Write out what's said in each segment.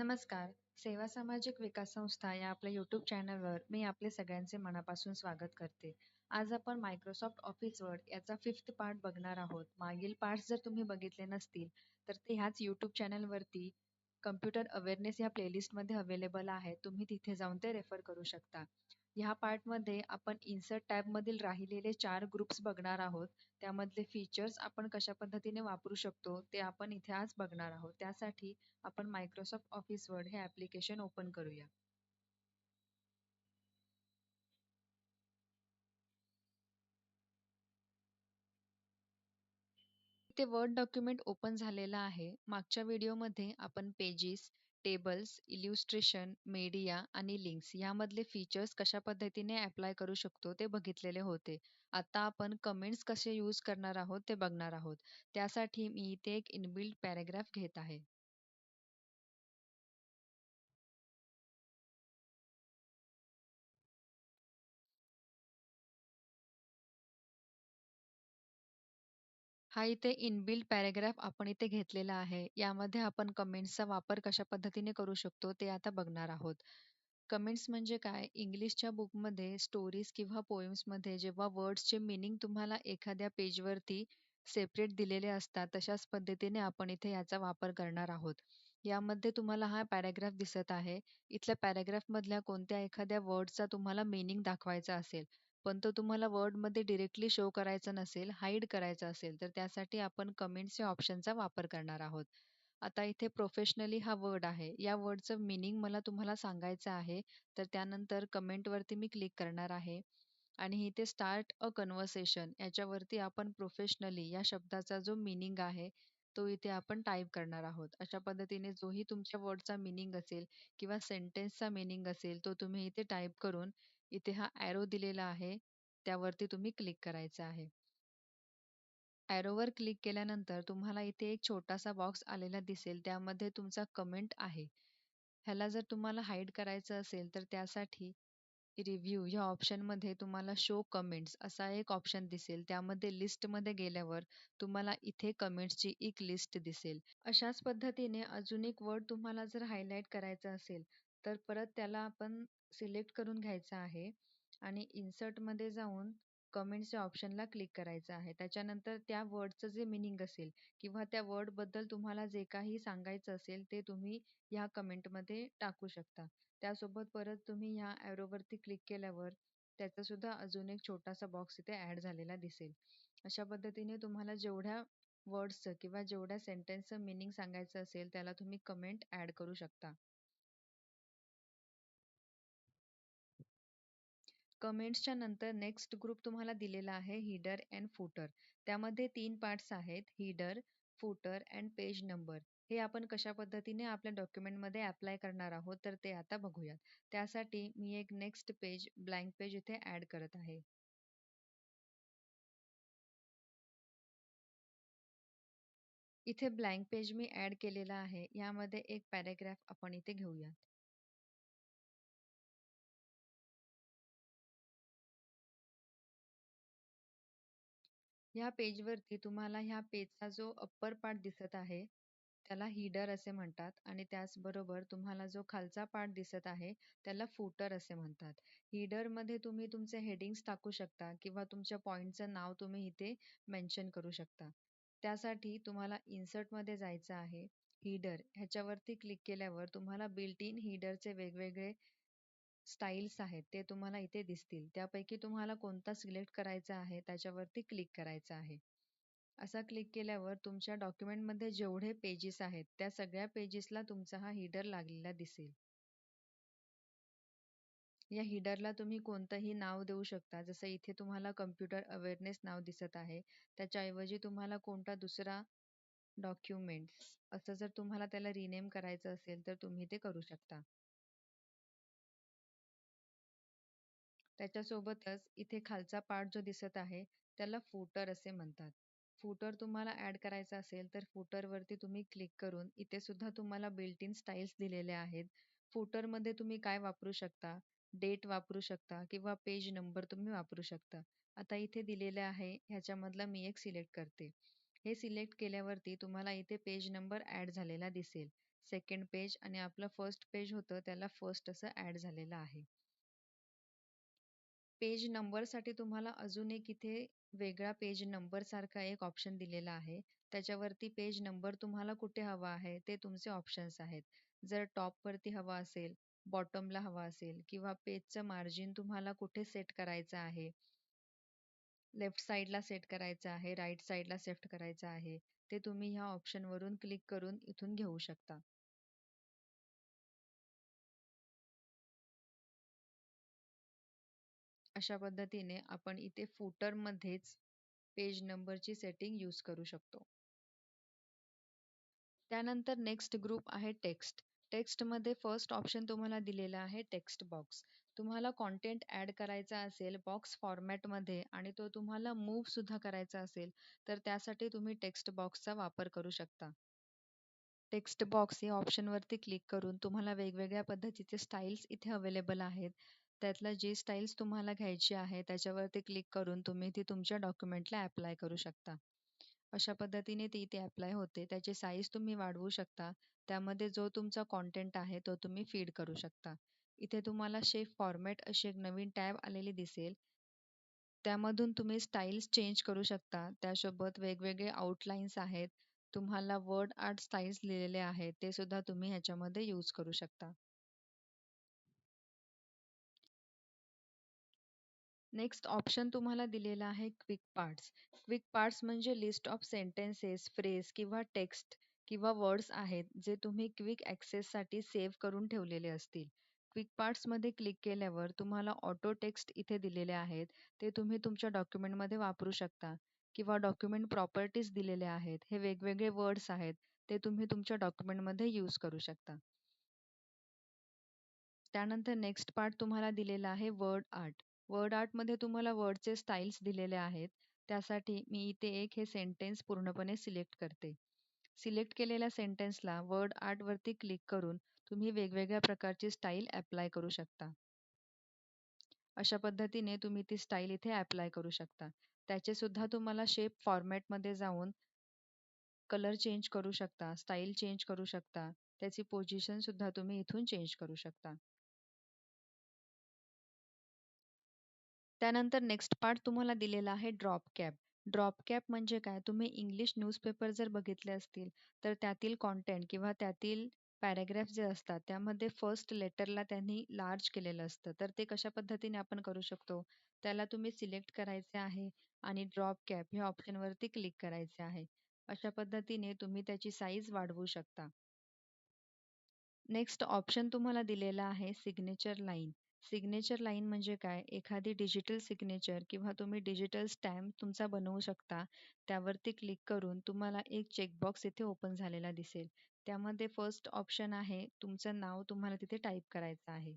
नमस्कार. सेवा सामाजिक विकास संस्था या आपल्या यूट्यूब चॅनलवर मी आपले सगळ्यांचे मनापासून स्वागत करते. आज आपण मायक्रोसॉफ्ट ऑफिस वर्ड याचा फिफ्थ पार्ट बघणार आहोत. मागील पार्ट जर तुम्ही बघितले नसतील तर ते ह्याच यूट्यूब चॅनलवरती कम्प्युटर अवेअरनेस या प्लेलिस्टमध्ये अवेलेबल आहे. तुम्ही तिथे जाऊन ते रेफर करू शकता. ह्या पार्टमध्ये आपण इन्सर्ट टॅबमधील राहिलेले चार ग्रुप्स बघणार आहोत. त्यामधले फीचर्स आपण कशा पद्धतीने वापरू शकतो ते आपण इथे आज बघणार आहोत. त्यासाठी आपण मायक्रोसॉफ्ट ऑफिस वर्ड हे ॲप्लिकेशन ओपन करूया. ते वर्ड डॉक्युमेंट ओपन झालेलं आहे. मागच्या व्हिडिओमध्ये आपण पेजेस टेबल्स इल्युस्ट्रेशन मीडिया आणि लिंक्स यामधले फीचर्स कशा पद्धतीने अप्लाय करू शकतो ते बघितलेले होते. आता आपण कमेंट्स कसे यूज करणार आहोत ते बघणार आहोत. त्यासाठी मी इथे एक इनबिल्ड पॅरेग्राफ घेत आहे. हा इथे इनबिल्ट पॅराग्राफ आपण इथे घेतलेला आहे. यामध्ये आपण कमेंट्सचा वापर कशा पद्धतीने करू शकतो ते आता बघणार आहोत. कमेंट्स म्हणजे काय? इंग्लिशच्या बुकमध्ये स्टोरीज किंवा पोएम्समध्ये जेव्हा वर्ड्सचे मिनिंग तुम्हाला एखाद्या पेजवरती सेपरेट दिलेले असतात तशाच पद्धतीने आपण इथे याचा वापर करणार आहोत. यामध्ये तुम्हाला हा पॅराग्राफ दिसत आहे. इथल्या पॅराग्राफ मधल्या कोणत्या एखाद्या वर्डचा तुम्हाला मिनिंग दाखवायचा असेल पण तो तुम्हाला वर्डमध्ये डिरेक्टली शो करायचा नसेल हाईड करायचा असेल तर त्यासाठी आपण कमेंट्स या ऑप्शनचा वापर करणार आहोत. आता इथे प्रोफेशनली हा वर्ड आहे. या वर्डचं मिनिंग मला तुम्हाला सांगायचं आहे तर त्यानंतर कमेंटवरती मी क्लिक करणार आहे. आणि इथे स्टार्ट अ कन्व्हर्सेशन याच्यावरती आपण प्रोफेशनली या शब्दाचा जो मिनिंग आहे तो इथे आपण टाईप करणार आहोत. अशा पद्धतीने जोही तुमच्या वर्डचा मिनिंग असेल किंवा सेंटेन्सचा मिनिंग असेल तो तुम्ही इथे टाईप करून इथे हा ॲरो दिलेला आहे. त्यावरती तुम्ही क्लिक करायचं आहे. ॲरोवर क्लिक केल्यानंतर तुम्हाला इथे एक छोटासा बॉक्स आलेला दिसेल. त्यामध्ये तुमचा कमेंट आहे. ह्याला जर तुम्हाला हाईड करायचं असेल तर त्यासाठी रिव्ह्यू ह्या ऑप्शनमध्ये तुम्हाला शो कमेंट्स असा एक ऑप्शन दिसेल. त्यामध्ये लिस्टमध्ये गेल्यावर तुम्हाला इथे कमेंट्सची एक लिस्ट दिसेल. अशाच पद्धतीने अजून एक वर्ड तुम्हाला जर हायलाईट करायचा असेल तर परत त्याला आपण सिलेक्ट करून घ्यायचा आहे आणि इन्सर्टमध्ये जाऊन कमेंट्स या ऑप्शनला क्लिक करायचं आहे. त्याच्यानंतर त्या वर्डचं जे मिनिंग असेल किंवा त्या वर्डबद्दल तुम्हाला जे काही सांगायचं असेल ते तुम्ही ह्या कमेंटमध्ये टाकू शकता. त्यासोबत परत तुम्ही ह्या ॲरोवरती क्लिक केल्यावर त्याचासुद्धा अजून एक छोटासा बॉक्स इथे ॲड झालेला दिसेल. अशा पद्धतीने तुम्हाला जेवढ्या वर्ड्सचं किंवा जेवढ्या सेंटेन्सचं मिनिंग सांगायचं असेल त्याला तुम्ही कमेंट ॲड करू शकता. कमेंट्सच्या नंतर नेक्स्ट ग्रुप तुम्हाला दिलेला आहे हिडर अँड फुटर. त्यामध्ये तीन पार्ट्स आहेत header footer and page number. हे आपण कशा पद्धतीने आपल्या डॉक्युमेंटमध्ये अप्लाय करणार आहोत तर ते आता बघूयात. त्यासाठी मी एक नेक्स्ट पेज ब्लँक पेज इथे ॲड करत आहे. इथे ब्लँक पेज मी ॲड केलेला आहे. यामध्ये एक पॅराग्राफ आपण इथे घेऊयात. ह्या पेज वरती तुम्हाला ह्या पेजचा जो अप्पर पार्ट दिसत आहे त्याला हिडर असे म्हणतात आणि त्याचबरोबर तुम्हाला जो खालचा पार्ट दिसत आहे त्याला फुटर असे म्हणतात. हिडरमध्ये तुम्ही तुमचे हेडिंग्स टाकू शकता किंवा तुमच्या पॉईंटचं नाव तुम्ही इथे मेन्शन करू शकता. त्यासाठी तुम्हाला इन्सर्टमध्ये जायचं आहे हिडर ह्याच्यावरती क्लिक केल्यावर तुम्हाला बिल्ट इन हिडरचे वेगवेगळे स्टाईल्स आहेत ते तुम्हाला इथे दिसतील. त्यापैकी तुम्हाला कोणता सिलेक्ट करायचा आहे त्याच्यावरती क्लिक करायचं आहे. असा क्लिक केल्यावर तुमच्या डॉक्युमेंटमध्ये जेवढे पेजेस आहेत त्या सगळ्या पेजेसला तुमचा हा हिडर लागलेला दिसेल. या हिडरला तुम्ही कोणतंही नाव देऊ शकता. जसं इथे तुम्हाला कम्प्युटर अवेअरनेस नाव दिसत आहे त्याच्याऐवजी तुम्हाला कोणता दुसरा डॉक्युमेंट्स असं जर तुम्हाला त्याला रिनेम करायचं असेल तर तुम्ही ते करू शकता. त्याच्यासोबतच इथे खालचा पार्ट जो दिसत आहे त्याला फुटर असे म्हणतात. फुटर तुम्हाला ॲड करायचा असेल तर फुटरवरती तुम्ही क्लिक करून इथे सुद्धा तुम्हाला बिल्ट इन स्टाईल्स दिलेल्या आहेत फुटरमध्ये तुम्ही काय वापरू शकता? डेट वापरू शकता किंवा पेज नंबर तुम्ही वापरू शकता. आता इथे दिलेले आहे ह्याच्यामधला मी एक सिलेक्ट करते. हे सिलेक्ट केल्यावरती तुम्हाला इथे पेज नंबर ऍड झालेला दिसेल. सेकंड पेज आणि आपलं फर्स्ट पेज होतं त्याला फर्स्ट असं ऍड झालेलं आहे. पेज नंबरसाठी तुम्हाला अजून एक इथे वेगळा पेज नंबर सारखा एक ऑप्शन दिलेला आहे. त्याच्यावरती पेज नंबर तुम्हाला कुठे हवा आहे ते तुमचे ऑप्शन्स आहेत. जर टॉप वरती हवा असेल बॉटमला हवा असेल किंवा पेजचं मार्जिन तुम्हाला कुठे सेट करायचं आहे? लेफ्ट साईडला सेट करायचं आहे राईट साईडला सेट करायचं आहे ते तुम्ही ह्या ऑप्शनवरून क्लिक करून इथून घेऊ शकता. अशा पद्धतीने आपण इथे फुटर मध्येच पेज नंबरची सेटिंग यूज करू शकतो. त्यानंतर नेक्स्ट ग्रुप आहे टेक्स्ट टेक्स्टमध्ये फर्स्ट ऑप्शन तुम्हाला दिलेला आहे टेक्स्ट बॉक्स तुम्हाला कॉन्टेंट ऍड करायचा असेल बॉक्स फॉर्मॅटमध्ये आणि तो तुम्हाला मूव्ह सुद्धा करायचा असेल तर त्यासाठी तुम्ही टेक्स्ट बॉक्सचा वापर करू शकता. टेक्स्ट बॉक्स या ऑप्शनवरती क्लिक करून तुम्हाला वेगवेगळ्या पद्धतीचे स्टाईल्स इथे अवेलेबल आहेत. त्यातला जी स्टाईल्स तुम्हाला घ्यायची आहे त्याच्यावरती क्लिक करून तुम्ही ती तुमच्या डॉक्युमेंटला अप्लाय करू शकता. अशा पद्धतीने ती इथे अप्लाय होते. त्याची साईज तुम्ही वाढवू शकता. त्यामध्ये जो तुमचा कॉन्टेंट आहे तो तुम्ही फीड करू शकता. इथे तुम्हाला शेफ फॉर्मॅट अशी एक नवीन टॅब आलेली दिसेल. त्यामधून तुम्ही स्टाईल्स चेंज करू शकता. त्यासोबत वेगवेगळे आउटलाईन्स आहेत. तुम्हाला वर्ड आर्ट स्टाईल्स लिहिलेले आहेत. ते सुद्धा तुम्ही ह्याच्यामध्ये यूज करू शकता. नेक्स्ट ऑप्शन तुम्हाला दिलेला आहे क्विक पार्ट्स क्विक पार्ट्स म्हणजे लिस्ट ऑफ सेंटेन्सेस फ्रेज किंवा टेक्स्ट किंवा वर्ड्स आहेत जे तुम्ही क्विक ॲक्सेससाठी सेव्ह करून ठेवलेले असतील. क्विक पार्ट्समध्ये क्लिक केल्यावर तुम्हाला ऑटो टेक्स्ट इथे दिलेले आहेत. ते तुम्ही तुमच्या डॉक्युमेंटमध्ये वापरू शकता किंवा डॉक्युमेंट प्रॉपर्टीज दिलेले आहेत. हे वेगवेगळे वर्ड्स आहेत. ते तुम्ही तुमच्या डॉक्युमेंटमध्ये यूज करू शकता. त्यानंतर नेक्स्ट पार्ट तुम्हाला दिलेला आहे वर्ड आर्ट वर्ड आर्टमध्ये तुम्हाला वर्डचे स्टाईल्स दिलेले आहेत. त्यासाठी मी इथे एक हे सेंटेन्स पूर्णपणे सिलेक्ट करते. सिलेक्ट केलेल्या सेंटेन्सला वर्ड आर्टवरती क्लिक करून तुम्ही वेगवेगळ्या प्रकारची स्टाईल अप्लाय करू शकता. अशा पद्धतीने तुम्ही ती स्टाईल इथे अप्लाय करू शकता. त्याचे सुद्धा तुम्हाला शेप फॉर्मॅटमध्ये जाऊन कलर चेंज करू शकता स्टाईल चेंज करू शकता. त्याची पोझिशन सुद्धा तुम्ही इथून चेंज करू शकता. त्यानंतर नेक्स्ट पार्ट तुम्हाला दिलेला आहे ड्रॉप कॅप ड्रॉप कॅप म्हणजे काय? तुम्ही इंग्लिश न्यूजपेपर जर बघितले असतील तर त्यातील कॉन्टेंट किंवा त्यातील पॅराग्राफ जे असतात त्यामध्ये फर्स्ट लेटरला त्यांनी लार्ज केलेलं असतं. तर ते कशा पद्धतीने आपण करू शकतो? त्याला तुम्ही सिलेक्ट करायचे आहे आणि ड्रॉप कॅप ह्या ऑप्शनवरती क्लिक करायचे आहे. अशा पद्धतीने तुम्ही त्याची साईज वाढवू शकता. नेक्स्ट ऑप्शन तुम्हाला दिलेला आहे सिग्नेचर लाईन सिग्नेचर लाईन म्हणजे काय? एखादी डिजिटल सिग्नेचर किंवा तुम्ही डिजिटल स्टॅम्प तुमचा बनवू शकता त्यावरती क्लिक करून तुम्हाला एक चेकबॉक्स इथे ओपन झालेला दिसेल. त्यामध्ये फर्स्ट ऑप्शन आहे तुमचं नाव तुम्हाला तिथे टाईप करायचं आहे.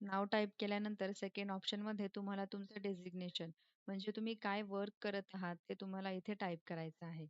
नाव टाईप केल्यानंतर सेकंड ऑप्शनमध्ये तुम्हाला तुमचं डेझिग्नेशन म्हणजे तुम्ही काय वर्क करत आहात ते तुम्हाला इथे टाईप करायचं आहे.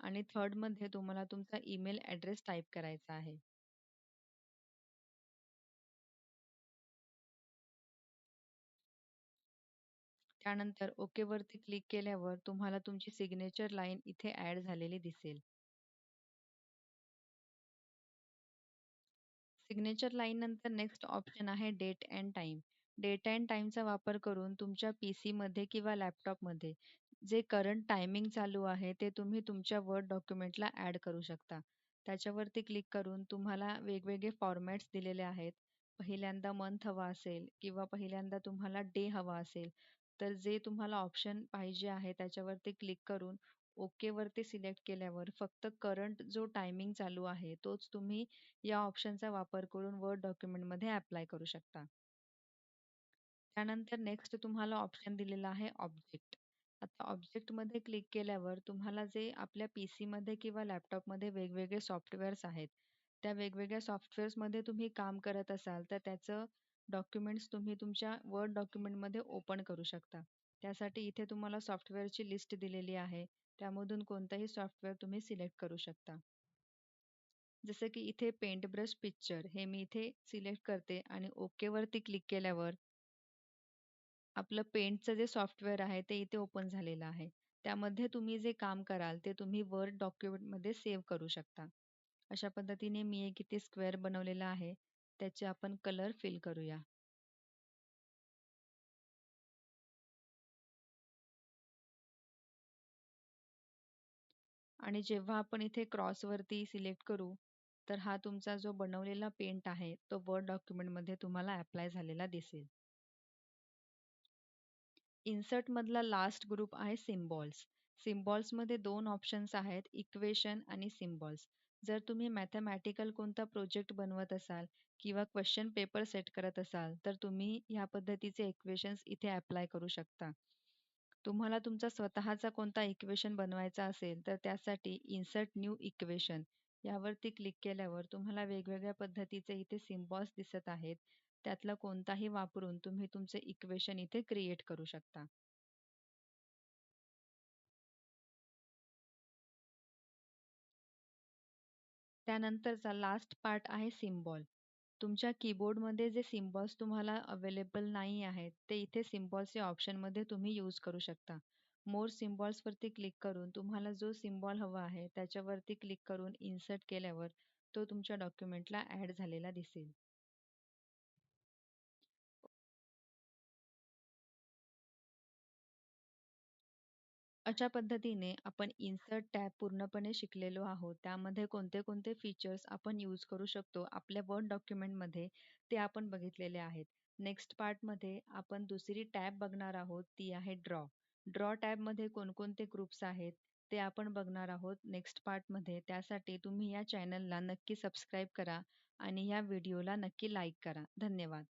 आणि थर्डमध्ये तुम्हाला तुमचा ईमेल ॲड्रेस टाईप करायचा आहे. त्यानंतर ओके वरती क्लिक केल्यावर तुम्हाला तुमची सिग्नेचर लाईन इथे ऍड झालेली दिसेल. सिग्नेचर लाईन नंतर नेक्स्ट ऑप्शन आहे date and time date and टाइमचा वापर करून तुमच्या पीसी मध्ये किंवा लॅपटॉपमध्ये जे करंट टायमिंग चालू आहे ते तुम्ही तुमच्या वर्ड डॉक्युमेंटला ऍड करू शकता. त्याच्यावरती क्लिक करून तुम्हाला वेगवेगळे फॉर्मॅट्स दिलेले आहेत. पहिल्यांदा मंथ हवा असेल किंवा पहिल्यांदा तुम्हाला डे हवा असेल. तर जे तुम्हाला ऑप्शन पाहिजे आहे त्याच्यावरती क्लिक करून ओके वरती सिलेक्ट केल्यावर फक्त करंट जो टायमिंग चालू आहे तोच तुम्ही या ऑप्शनचा वापर करून वर्ड डॉक्युमेंटमध्ये अप्लाय करू शकता. त्यानंतर नेक्स्ट तुम्हाला ऑप्शन दिलेला आहे ऑब्जेक्ट आता ऑब्जेक्टमध्ये क्लिक केल्यावर तुम्हाला जे आपल्या पी सीमध्ये किंवा लॅपटॉपमध्ये वेगवेगळे सॉफ्टवेअर्स आहेत. त्या वेगवेगळ्या सॉफ्टवेअर्समध्ये तुम्ही काम करत असाल तर त्याचं डॉक्युमेंट्स तुम्ही तुमच्या वर्ड डॉक्युमेंटमध्ये ओपन करू शकता त्यासाठी इथे तुम्हाला सॉफ्टवेअरची लिस्ट दिलेली आहे त्यामधून कोणतंही सॉफ्टवेअर तुम्ही सिलेक्ट करू शकता जसं की इथे पेंट ब्रश पिक्चर हे मी इथे सिलेक्ट करते आणि ओके वरती क्लिक केल्यावर आपलं पेंटचं जे सॉफ्टवेअर आहे ते इथे ओपन झालेलं आहे. त्यामध्ये तुम्ही जे काम कराल ते तुम्ही वर्ड डॉक्युमेंटमध्ये सेव्ह करू शकता. अशा पद्धतीने मी एक इथे स्क्वेअर बनवलेला आहे. त्याचे आपण कलर फिल करूया. आणि जेव्हा आपण इथे क्रॉस वरती सिलेक्ट करू, तर हा तुमचा जो बनवलेला पेंट आहे, तो वर्ड डॉक्युमेंटमध्ये तुम्हाला अप्लाय झालेला दिसेल. इन्सर्ट मधला लास्ट ग्रुप आहे सिम्बॉल्स. सिम्बॉल्समध्ये दोन ऑप्शन्स आहेत, इक्वेशन आणि सिम्बॉल्स. जर तुम्ही मॅथमॅटिकल कोणता प्रोजेक्ट बनवत असाल किंवा क्वेश्चन पेपर सेट करत असाल, तर तुम्ही ह्या पद्धतीचे इक्वेशन्स इथे अप्लाय करू शकता. तुम्हाला तुमचा स्वतःचा कोणता इक्वेशन बनवायचा असेल, तर त्यासाठी इन्सर्ट न्यू इक्वेशन यावरती क्लिक केल्यावर तुम्हाला वेगवेगळ्या पद्धतीचे इथे सिम्बॉल्स दिसत आहेत. त्यातला कोणताही वापरून तुम्ही तुमचे इक्वेशन इथे क्रिएट करू शकता. त्यानंतरचा लास्ट पार्ट आहे सिम्बॉल. तुमच्या कीबोर्डमध्ये जे सिम्बॉल्स तुम्हाला अवेलेबल नाही आहेत, ते इथे सिम्बॉल्स या ऑप्शनमध्ये तुम्ही यूज करू शकता. मोर सिम्बॉल्सवरती क्लिक करून तुम्हाला जो सिम्बॉल हवा आहे, त्याच्यावरती क्लिक करून इन्सर्ट केल्यावर तो तुमच्या डॉक्युमेंटला ॲड झालेला दिसेल. अशा पद्धतीने आपण इन्सर्ट टॅब पूर्णपणे शिकलेलो आहोत. त्यामध्ये कोणते कोणते फीचर्स आपण यूज करू शकतो आपल्या वर्ड डॉक्युमेंटमध्ये ते आपण बघितलेले आहेत. नेक्स्ट पार्टमध्ये आपण दुसरी टॅब बघणार आहोत ती आहे ड्रॉ. ड्रॉ टॅबमध्ये कोणकोणते ग्रुप्स आहेत ते आपण बघणार आहोत नेक्स्ट पार्टमध्ये. त्यासाठी तुम्ही या चॅनलला नक्की सबस्क्राईब करा आणि या व्हिडिओला नक्की लाईक करा. धन्यवाद.